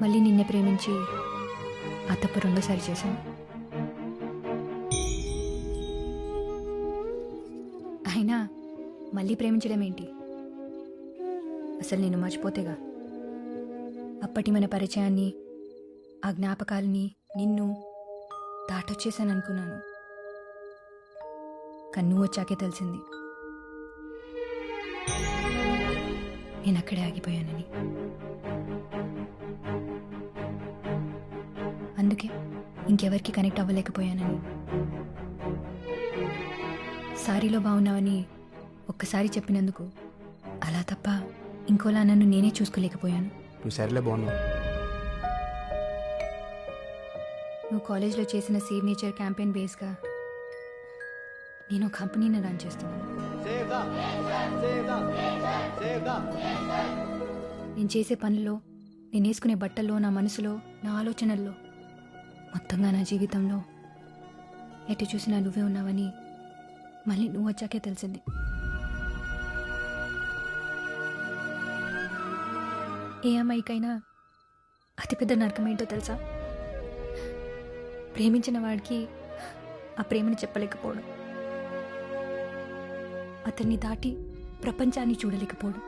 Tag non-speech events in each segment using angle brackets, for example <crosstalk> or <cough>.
మళ్ళీ నిన్నే ప్రేమించి ఆ తప్పు రెండోసారి చేశాను. అయినా మళ్ళీ ప్రేమించడం ఏంటి? అసలు నేను మర్చిపోతేగా. అప్పటి మన పరిచయాన్ని ఆ జ్ఞాపకాలని నిన్ను దాటొచ్చేసాను అనుకున్నాను కన్ను వచ్చాకే తెలిసింది. నేను అక్కడే ఆగిపోయానని. అందుకే ఇంకెవరికి కనెక్ట్ అవ్వలేకపోయానని. సారీలో బాగున్నావని ఒక్కసారి చెప్పినందుకు అలా తప్ప ఇంకోలా నన్ను నేనే చూసుకోలేకపోయాను. నువ్వు సరేలే బాగున్నావు. నువ్వు కాలేజ్లో చేసిన సేవ్ నేచర్ క్యాంపెయిన్ బేస్గా నేను కంపెనీని రన్ చేస్తున్నాను. నేను చేసే పనుల్లో నేను వేసుకునే బట్టల్లో నా మనసులో నా ఆలోచనల్లో మొత్తంగా నా జీవితంలో ఎటు చూసినా నువ్వే ఉన్నావని మళ్ళీ నువ్వు వచ్చాకే తెలిసింది. ఏ అమ్మాయికైనా అతిపెద్ద నరకం ఏంటో తెలుసా? ప్రేమించిన వాడికి ఆ ప్రేమని చెప్పలేకపోవడం. అతన్ని దాటి ప్రపంచాన్ని చూడలేకపోవడం.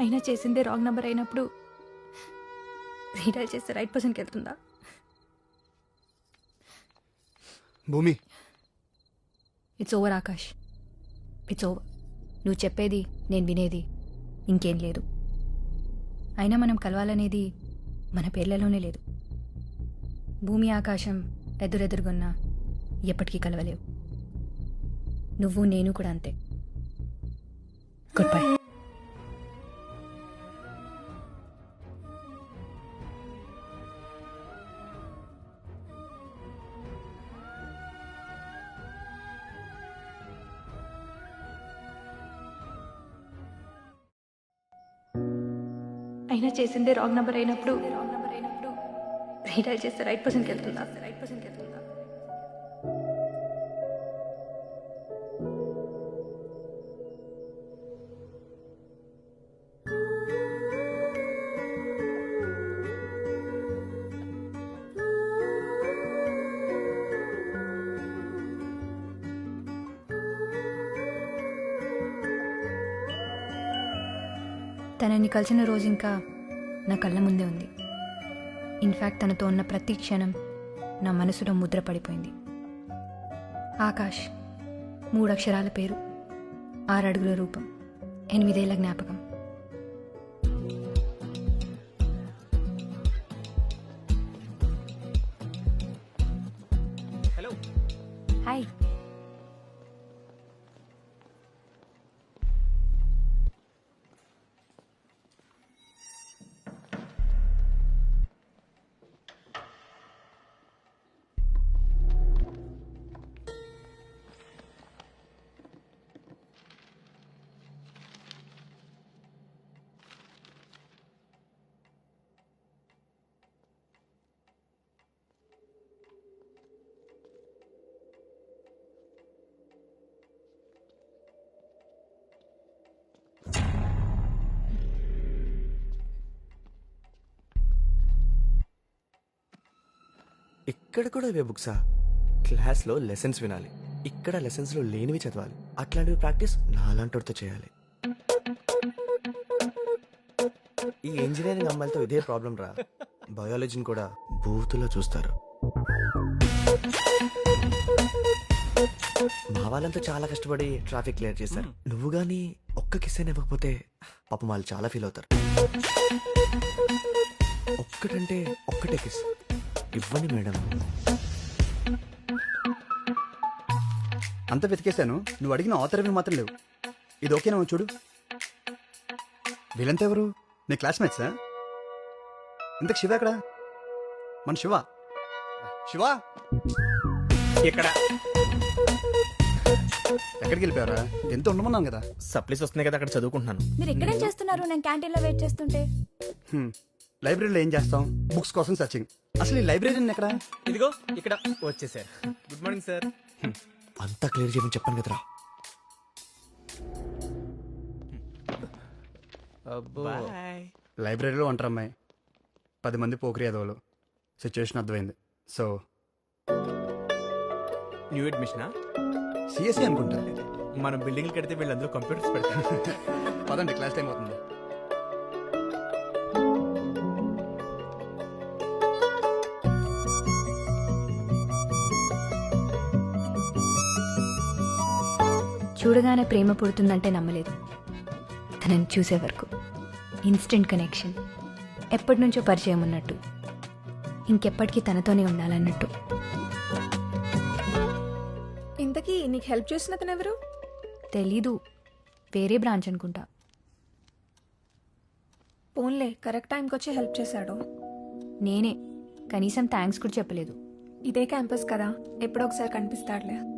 అయినా చేసిందే రాంగ్ నంబర్ అయినప్పుడు రీడైల్ చేస్తే రైట్ పర్సన్కి వెళ్తుందా? Bhumi. It's over Akash it's over నువ్వు చెప్పేది నేను వినేది ఇంకేం లేదు. అయినా మనం కలవాలనేది మన పేర్లలోనే లేదు. భూమి ఆకాశం ఎదురెదురుగున్నా ఎప్పటికీ కలవలేవు. నువ్వు నేను కూడా అంతే. గుడ్ బై అయినా చేసిందే రాంగ్ నెంబర్ అయినప్పుడు రాంగ్ నెంబర్ అయినప్పుడు రీడైల్ చేస్తే రైట్ పర్సన్కి వెళ్తుందా రైట్ పర్సన్కి వెళ్తుందా? తనని కలిసిన రోజు ఇంకా నా కళ్ళ ముందే ఉంది. ఇన్ఫ్యాక్ట్ తనతో ఉన్న ప్రతి క్షణం నా మనసులో ముద్ర పడిపోయింది. ఆకాష్ మూడు అక్షరాల పేరు ఆరు అడుగుల రూపం ఎనిమిదేళ్ళ జ్ఞాపకం. ఇక్కడ కూడా ఇవే బుక్సా? క్లాస్లో లెసన్స్ వినాలి. ఇక్కడ లెసన్స్లో లేనివి చదవాలి. అట్లాంటివి ప్రాక్టీస్ నాలాంటితో చేయాలి. ఈ ఇంజనీరింగ్ అమ్మాయిలతో ఇదే ప్రాబ్లం రా. బయాలజీని కూడా బూతులో చూస్తారు. మా వాళ్ళంతా చాలా కష్టపడి ట్రాఫిక్ క్లియర్ చేశారు. నువ్వు గానీ ఒక్క కిస్ అయినా ఇవ్వకపోతే పాపం వాళ్ళు చాలా ఫీల్ అవుతారు. ఒక్కటంటే ఒక్కటే కిస్. ఇవ్వండి మేడం. అంత వెతికేశాను. నువ్వు అడిగిన ఆథర్ మాత్రం లేవు. ఇది ఓకేనా చూడు. వీళ్ళంతా ఎవరు? నీ క్లాస్మేట్సా ఇంతకు శివ ఎక్కడ? మన శివ. శివ? ఇక్కడ. ఎక్కడికి వెళ్ళిపోయారా ఎంత ఉండమన్నాను కదా. సప్లీస్ వస్తున్నాయి కదా అక్కడ చదువుకుంటున్నాను. మీరు ఇక్కడేం చేస్తున్నారు? నేను క్యాంటీన్లో వెయిట్ చేస్తుంటే. హ్మ్. లైబ్రరీలో ఏం చేస్తాం? బుక్స్ కోసం సర్చింగ్ అసలు ఈ లైబ్రరీ ఎక్కడ? ఇదిగో ఇక్కడ వచ్చేసారు. గుడ్ మార్నింగ్ సార్ అంతా క్లియర్ చేయమని చెప్పాను కదరా. లైబ్రరీలో ఉంటారు అమ్మాయి. పది మంది పోకరి ఎదవలు సిచ్యువేషన్ అర్థమైంది. సో న్యూ అడ్మిషనా సిఎస్సి అనుకుంటా. మనం బిల్డింగ్లు కడితే వీళ్ళు అందులో కంప్యూటర్స్ పెడతారు. <laughs> పదండి క్లాస్ టైం అవుతుంది. చూడగానే ప్రేమ పుడుతుందంటే నమ్మలేదు. తనని చూసే వరకు. Instant connection. ఎప్పటి నుంచో పరిచయం ఉన్నట్టు. ఇంకెప్పటికీ తనతోనే ఉండాలన్నట్టు. ఇంతకీ నీకు హెల్ప్ చేసిన అతను ఎవరు? తెలీదు. వేరే బ్రాంచ్ అనుకుంటా. పోన్లే కరెక్ట్ టైంకి వచ్చి హెల్ప్ చేశాడు. నేనే. కనీసం థ్యాంక్స్ కూడా చెప్పలేదు. ఇదే క్యాంపస్ కదా. ఎప్పుడో ఒకసారి కనిపిస్తాడులే.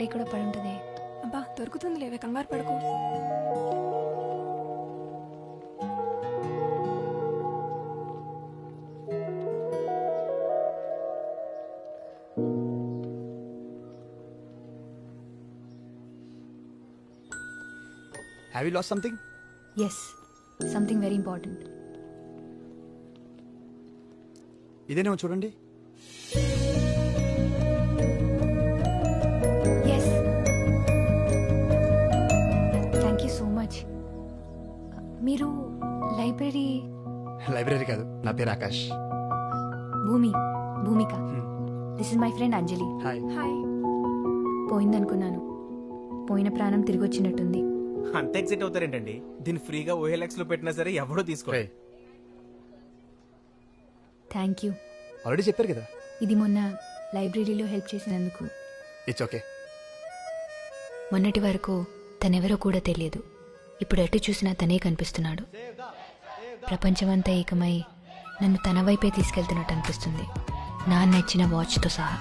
వాచ్ ఇక్కడెక్కడ పడి ఉంటుంది. అబ్బా దొరుకుతుంది లేవే కంగారు పడుకో. Have you lost something yes something very important ఇదేనేమో చూడండి. మీరు లైబ్రరీ లైబ్రరీ కాదు నా పేరు Akash. Bhumi Bhumika. This is my friend Anjali. Hi hi పోయిందనుకున్నాను. పోయిన ప్రాణం తిరిగి వచ్చినట్టుంది అంత ఎక్సైట్ అవుతారేంటండి? దీన్ని ఫ్రీగా ఓఎల్ఎక్స్లో పెట్టినా సరే ఎవడో తీసుకో థ్యాంక్ యూ ఆల్రెడీ చెప్పారు కదా? ఇది మొన్న లైబ్రరీలో హెల్ప్ చేసినందుకు. ఇట్స్ ఓకే మొన్నటి వరకు తనెవరో కూడా తెలియదు. ఇప్పుడు ఎటు చూసినా తనే కనిపిస్తున్నాడు. ప్రపంచమంతా ఏకమై నన్ను తన వైపే తీసుకెళ్తున్నట్టు అనిపిస్తుంది. నా నచ్చిన వాచ్తో సహా.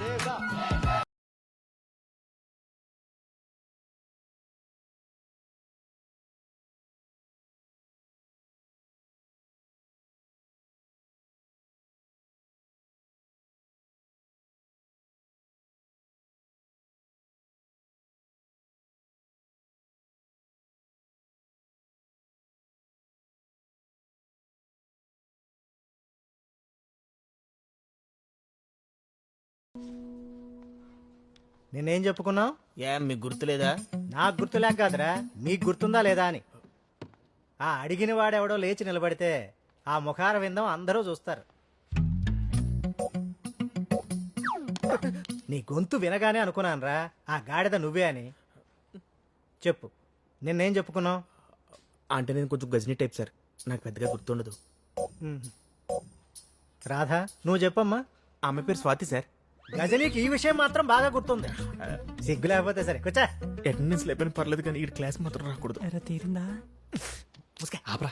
నేనేం చెప్పుకున్నావు ఏ మీకు గుర్తులేదా? నాకు గుర్తులేక కాదురా. నీకు గుర్తుందా లేదా అని. ఆ అడిగిన వాడెవడో లేచి నిలబడితే ఆ ముఖార విందం అందరూ చూస్తారు. నీ గొంతు వినగానే అనుకున్నానురా. ఆ గాడిద నువ్వే అని. చెప్పు. నిన్నేం చెప్పుకున్నావు? అంటే నేను కొంచెం గజనీ టైప్ సార్. నాకు పెద్దగా గుర్తుండదు. రాధా నువ్వు చెప్పమ్మా. ఆమె పేరు స్వాతి సార్. గజనీకి ఈ విషయం మాత్రం బాగా గుర్తుంది. సిగ్గు లేకపోతే సరే కూర్చా. అటెండెన్స్ లేకపోయినా పర్లేదు కానీ ఈ క్లాస్ మాత్రం రాకూడదు. ఆపరా.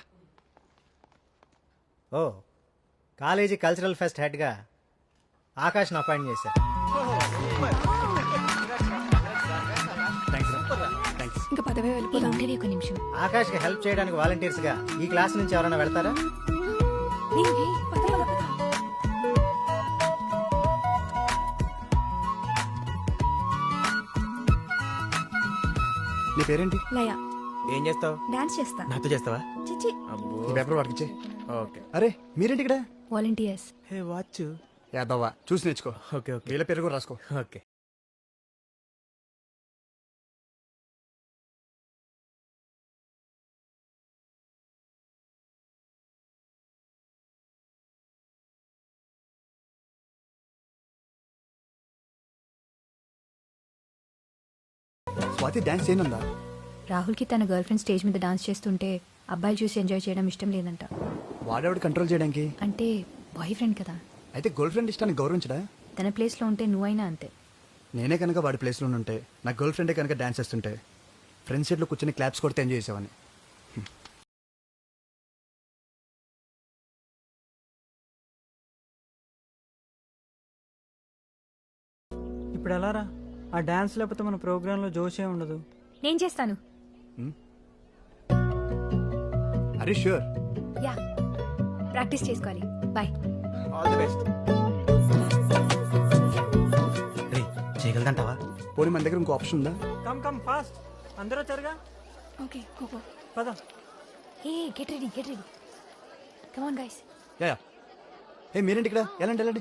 ఓ కాలేజీ కల్చరల్ ఫెస్ట్ హెడ్గా ఆకాష్ను అపాయింట్ చేశా. ఇంకా పదవే వెళ్ళిపోదాం. ఉండేది ఒక నిమిషం. ఆకాష్కి హెల్ప్ చేయడానికి వాలంటీర్స్గా ఈ క్లాస్ నుంచి ఎవరైనా వెళ్తారా? పేరేంటి? లయ. ఏం చేస్తావు? డాన్స్ చేస్తా. నాతో చేస్తావా? చిచి అబ్బో. ఈ పేపర్ వాడికి ఇచ్చే ఓకే. అరే మీరేంటి ఇక్కడ? Volunteers hey watch. యాదవ్వా చూసి నేర్చుకో. Okay okay. వీళ్ళ పేరు కూడా రాసుకో. ఓకే. స్వాతి డాన్స్ చేయనుందా? రాహుల్కి తన గర్ల్ ఫ్రెండ్ స్టేజ్ మీద డాన్స్ చేస్తుంటే అబ్బాయిలు చూసి ఎంజాయ్ చేయడం ఇష్టం లేదంట. వాడేవాడు కంట్రోల్ చేయడానికి? అంటే బాయ్ ఫ్రెండ్ కదా. అయితే గర్ల్ ఫ్రెండ్ ఇష్టాన్ని గౌరవించడా? తన ప్లేస్లో ఉంటే నువ్వైనా అంతే. నేనే కనుక వాడి ప్లేస్లో ఉంటే నా గర్ల్ ఫ్రెండే కనుక డాన్స్ చేస్తుంటే ఫ్రెండ్స్ సీట్లో కూర్చొని క్లాప్స్ కొడితే ఎంజాయ్ చేసేవాడిని? ఆ డాన్స్ లేకపోతే మన ప్రోగ్రాంలో జోషే ఉండదు. నేను చేస్తాను. అరే షూర్ యా. ప్రాక్టీస్ చేసుకోవాలి. బాయ్. ఆల్ ది బెస్ట్ రే చేయగలదంటావా? పోనీ మన దగ్గర ఇంకో ఆప్షన్ ఉందా? Come come fast. అందరూ వచ్చారుగా? ఓకే కోకో. పద. Hey get ready get ready. Come on guys ya ya. ఏ మీరేంటి ఇక్కడ? వెళ్ళండి వెళ్ళండి